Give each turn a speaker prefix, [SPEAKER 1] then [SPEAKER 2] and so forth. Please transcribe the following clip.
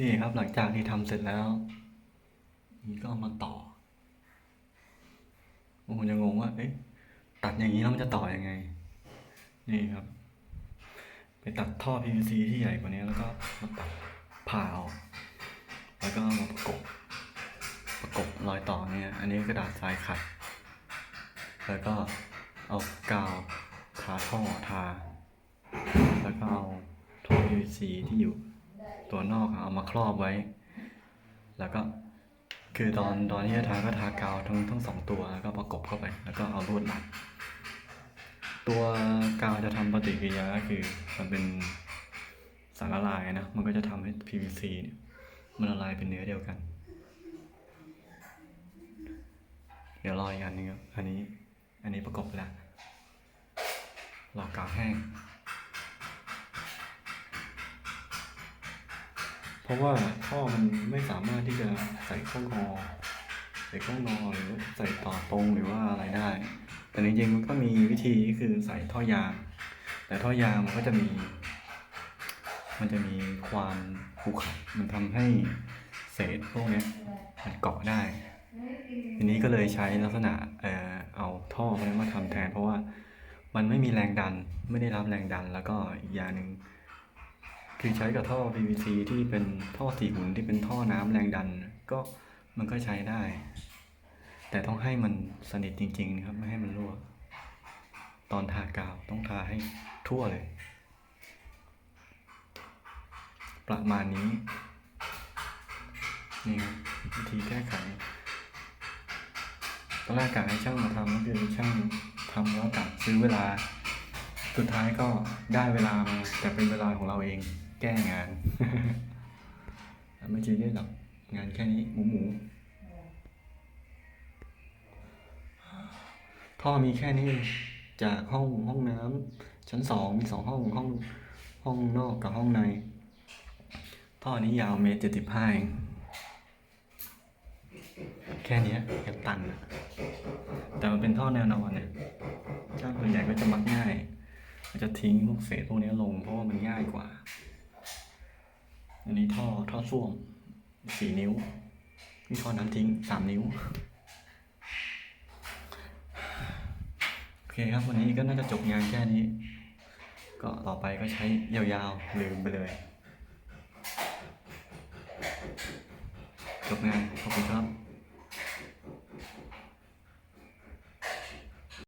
[SPEAKER 1] นี่ครับหลังจากที่ทำเสร็จแล้ว นี่ก็เอามาต่อผมจะงงว่าเอ๊ะตัดอย่างนี้แล้วมันจะต่อยังไง นี่ครับ ไปตัดท่อ PVC ที่ใหญ่กว่านี้แล้วก็มาตัดผ่าออกแล้วก็มาประกบ ประกบรอยต่อเนี่ย อันนี้กระดาษทรายขัด แล้วก็เอากาวทาท่อทา แล้วก็เอาท่อ PVC ที่อยู่ ตัวนอกเอามาครอบไว้ แล้วก็คือตอนตอนที่จะทาก็ทากาวทั้งทั้งสองตัวแล้วก็ประกบเข้าไป แล้วก็เอาลวดมัด ตัวกาวจะทำปฏิกิริยาก็คือมันเป็นสารละลายนะ มันก็จะทำให้ PVC เนี่ยมันละลายเป็นเนื้อเดียวกัน เดี๋ยวรออีกอันนึงครับ อันนี้ อันนี้ประกบแล้วรอกาวแห้ง เพราะว่าท่อมันไม่สามารถที่จะใส่ข้างอใส่ข้างอหรือใส่ต่อตรงหรือว่าอะไรได้ แต่จริงๆมันก็มีวิธีคือใส่ท่อยาง แต่ท่อยางมันก็จะมี มันจะมีความขรุขระมันทำให้เศษพวกนี้มันเกาะได้ทีนี้ก็เลยใช้ลักษณะเอ่อเอาท่อพวกนี้มาทำแทน เพราะว่ามันไม่มีแรงดันไม่ได้รับแรงดันแล้วก็อีกอย่างหนึ่ง คือใช้กับท่อ PVC ที่เป็นท่อสีหุ่นที่เป็นท่อน้ำแรงดัน ก็มันก็ใช้ได้ แต่ต้องให้มันสนิทจริง ๆ นะครับ ไม่ให้มันรั่ว ตอนทากาวต้องทาให้ทั่วเลย ประมาณนี้ นี่ครับวิธีแก้ไขตอนแรกกะให้ช่างมาทำก็คือช่างทำแล้วกะซื้อเวลา สุดท้ายก็ได้เวลามาแต่เป็นเวลาของเราเอง แก้งาน ไม่จริงได้หรอกงานแค่นี้หมูหมูท่อมีแค่นี้ จากห้องห้องน้ำชั้นสองมีสองห้องห้องห้องนอกกับห้องใน ท่อนี้ยาวเมตรเจ็ดสิบห้าเองแค่นี้เก็บตันะแต่มันเป็นท่อแนวนอนเนี่ยช่างส่วนใหญ่ก็จะมักง่าย จะทิ้งพวกเศษพวกนี้ลงเพราะว่ามันง่ายกว่า อันนี้ท่อท่อส้วมสี่นิ้วนี่ท่อน้ำทิ้งสามนิ้ว โอเคครับวันนี้ก็น่าจะจบงานแค่นี้ ก็ต่อไปก็ใช้ยาวๆ ลืมไปเลย จบงานขอบคุณครับ